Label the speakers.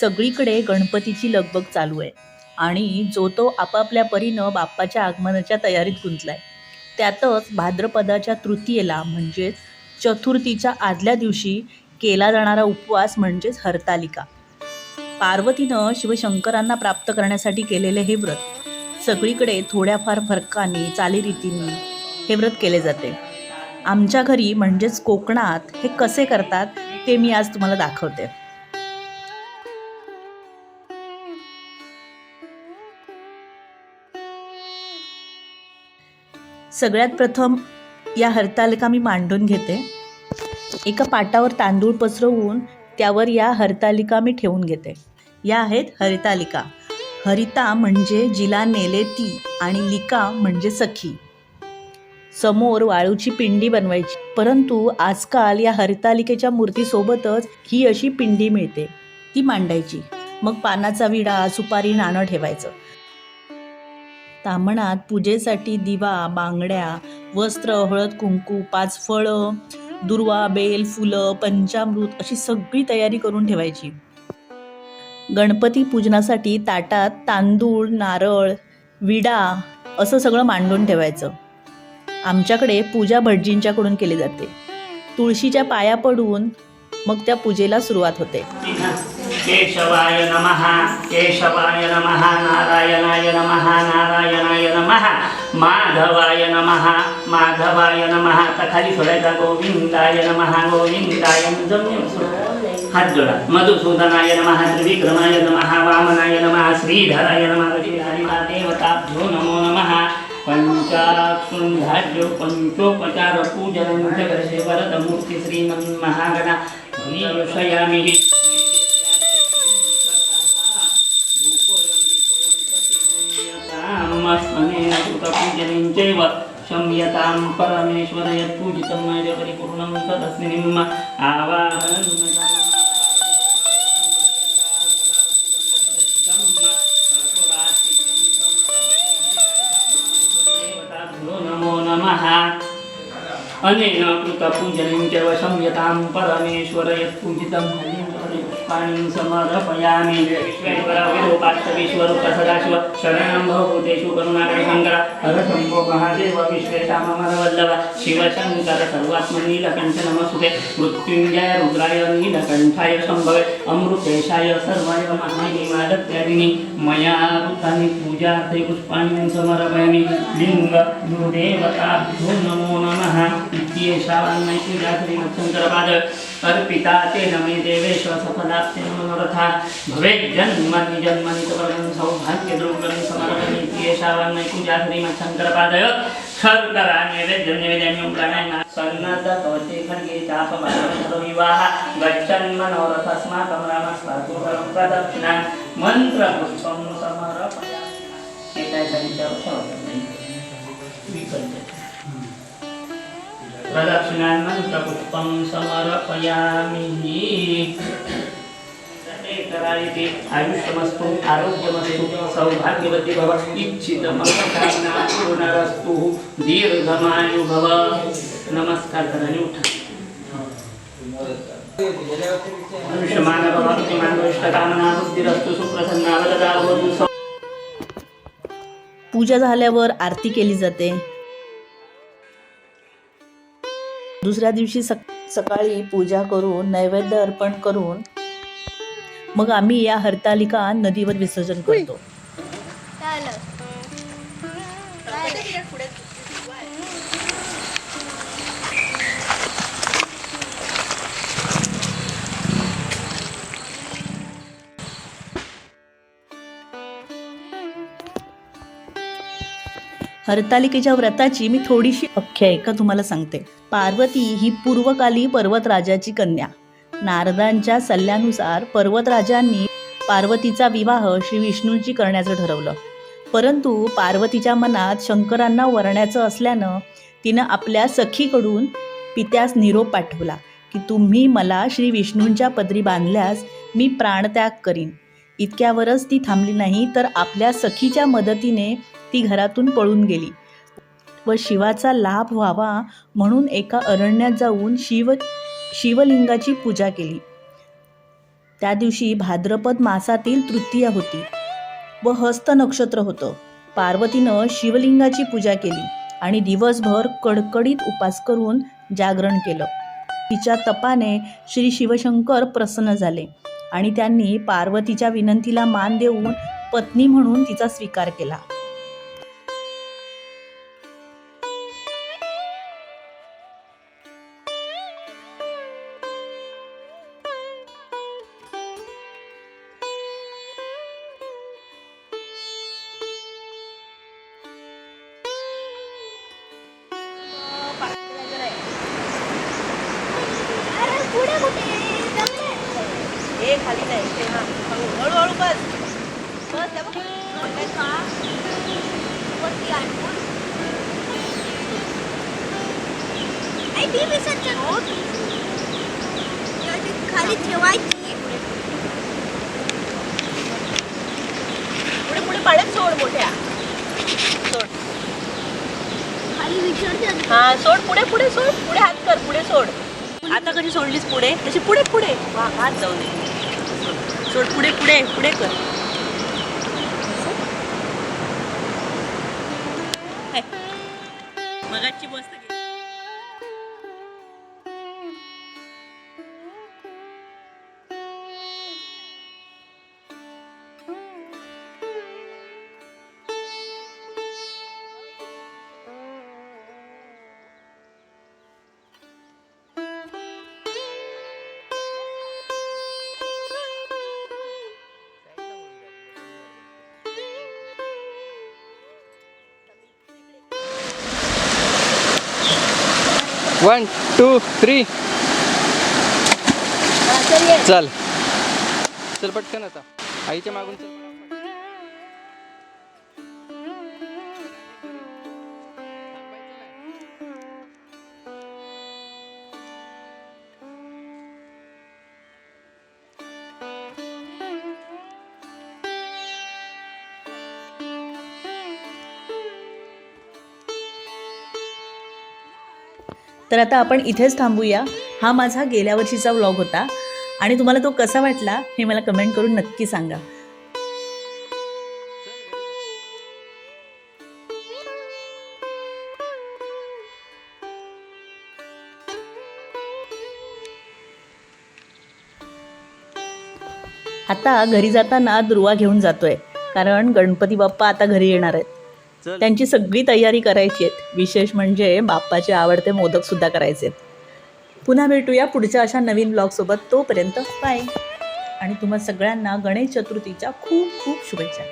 Speaker 1: सगळीकडे गणपतीची लगबग चालू आहे. आणि जो तो आपापल्या परीनं बाप्पाच्या आगमनाच्या तयारीत गुंतलाय. त्यातच भाद्रपदाच्या तृतीयेला म्हणजेच चतुर्थीच्या आदल्या दिवशी केला जाणारा उपवास म्हणजेच हरतालिका. पार्वतीनं शिवशंकरांना प्राप्त करण्यासाठी केलेले हे व्रत सगळीकडे थोड्याफार फरकाने चालीरीतींनी हे व्रत केले जाते. आमच्या घरी म्हणजेच कोकणात हे कसे करतात ते मी आज तुम्हाला दाखवते. सगळ्यात प्रथम या हरतालिका मी मांडून घेते. एका पाटावर तांदूळ पसरवून त्यावर या हरतालिका मी ठेवून घेते. या आहेत हरितालिका. हरिता म्हणजे जिला नेले ती आणि लिका म्हणजे सखी. समोर वाळूची पिंडी बनवायची. परंतु आजकाल या हरितालिकेच्या मूर्तीसोबतच ही अशी पिंडी मिळते. ती मांडायची. मग पानाचा विडा सुपारी नाणं ठेवायचं. तामणात पूजेसाठी दिवा बांगड्या वस्त्र हळद कुंकू पाच फळं दुर्वा बेल फुलं पंचामृत अशी सगळी तयारी करून ठेवायची. गणपती पूजनासाठी ताटात तांदूळ नारळ विडा असं सगळं मांडून ठेवायचं. आमच्याकडे पूजा भटजींच्याकडून केली जाते. तुळशीच्या पाया पडून मग त्या पूजेला सुरुवात होते.
Speaker 2: केशवाय नमः केशवाय नमः नारायणाय नमः नारायणाय नमः माधवाय नमः माधवाय नमः आता खाली सोडायचा गोविंदाय नमः गोविंदाय जमून हात जोडा मधुसूदनाय नमः त्रिविक्रमाय नमः वामनाय नमः श्रीधराय नमः श्रीहरिला देवताभ्यो नमो नमः पंचाक्षुंधार्यो पंचोपचार कृतपूजनं चैव शम्यतां परमेश्वर यत्पूजितं मय परिपूर्णं तदस्मिन् आवाहनं नमो नमः अनेन कृतपूजनं च शम्यतां परमेश्वर यत्पूजितं पुष्पाणि समर्पयामि विश्वेश्वरविरूपाक्षविश्वरूप सदाशिव शरणं भवभूतेषु करुणाकर शङ्कर हरशम्भो महादेव विश्वेशामरवल्लभ शिवशङ्कर सर्वात्मनीलकण्ठ नमस्ते मृत्युञ्जय रुद्राय नीलकण्ठाय शम्भवे अमृतेशाय सर्वाय महाहिमादत्यादिनि मया ऋतानि पूजार्थे पुष्पाणि समर्पयामि। लिङ्ग गुरुदेवताभ्यो नमो नमः इत्येषा वाङ्मयी पूजा श्रीमत्शङ्करपाद अर्पिता तेन मे देवेश सफलास्ते मनोरथा। भवेत् जन्मनि जन्मनि तवरं समर्पयामि। इत्येषा वाङ्मयी पूजा श्रीमत्शङ्करपादय शर्करा नैवेद्यं निवेदयामि प्राणायाम सन्नद्ध कवचे खड्गे चापविवाह गच्छन् मनोरथस्माकं रामस्वातु प्रदक्षिणां मन्त्रपुष्पं समर्पयामि एतासाठी ठेवतो विकल्प प्रदक्षिणान्मन्त्रपुष्पं समर्पयामि आयुष्यमस्तु आरोग्यमस्तु सौभाग्यवती भव दीर्घमायु भव. नमस्कार कराने उठा. बुद्धिरस्तु सुप्रसन्ना भवतु
Speaker 1: पूजा झाल्यावर आरती केली जाते. दुसऱ्या दिवशी सक सकाळी पूजा करून नैवेद्य अर्पण करून मग आम्ही या हरतालिका नदीवर विसर्जन करतो. हरतालिकेच्या व्रताची मी थोडीशी आख्यायिका तुम्हाला सांगते. पार्वती ही पूर्वकाली पर्वतराजाची कन्या. नारदांच्या सल्ल्यानुसार पर्वतराजांनी पार्वतीचा विवाह श्री विष्णूंशी करण्याचं ठरवलं. परंतु पार्वतीच्या मनात शंकरांना वरण्याचं असल्यानं तिनं आपल्या सखीकडून पित्यास निरोप पाठवला की तुम्ही मला श्री विष्णूंच्या पदरी बांधल्यास मी प्राणत्याग करीन. इतक्यावरच ती थांबली नाही तर आपल्या सखीच्या मदतीने ती घरातून पळून गेली व शिवाचा लाभ व्हावा म्हणून एका अरण्यात जाऊन शिव शिवलिंगाची पूजा केली. त्या दिवशी भाद्रपद मासातील तृतीया होती व हस्त नक्षत्र होतं. पार्वतीनं शिवलिंगाची पूजा केली आणि दिवसभर कडकडीत उपास करून जागरण केलं. तिच्या तपाने श्री शिवशंकर प्रसन्न झाले आणि त्यांनी पार्वतीच्या विनंतीला मान देऊन पत्नी म्हणून तिचा स्वीकार केला. हे खाली नाही. हळूहळू बस. बस
Speaker 3: वरती आण. आई, ती विसर्जन होत. ती अशी खाली ठेवायची.
Speaker 1: पुढे पुढे पाण्यात सोड मोठ्या. सोड.
Speaker 3: खाली विसर्जन
Speaker 1: हा सोड. पुढे पुढे सोड. पुढे हात कर. पुढे सोड. आता कशी सोडलीस पुढे? तशी पुढे पुढे. वा हात जाऊ दे. सोड. पुढे पुढे पुढे कर मगाची
Speaker 4: वन टू थ्री चल. चल पटकन आता. आईच्या मागून चल.
Speaker 1: तर आता आपण इथेच थांबूया. हा माझा गेल्या वर्षीचा व्लॉग होता आणि तुम्हाला तो कसा वाटला हे मला कमेंट करून नक्की सांगा. आता घरी जाताना दुर्वा घेऊन जातोय. कारण गणपती बाप्पा आता घरी येणार आहेत. त्यांची सगळी तयारी करायची आहेत. विशेष म्हणजे बाप्पाचे आवडते मोदक सुद्धा करायचे आहेत. पुन्हा भेटूया पुढच्या अशा नवीन ब्लॉगसोबत तोपर्यंत बाय आणि तुम्हा सगळ्यांना गणेश चतुर्थीच्या खूप खूप शुभेच्छा.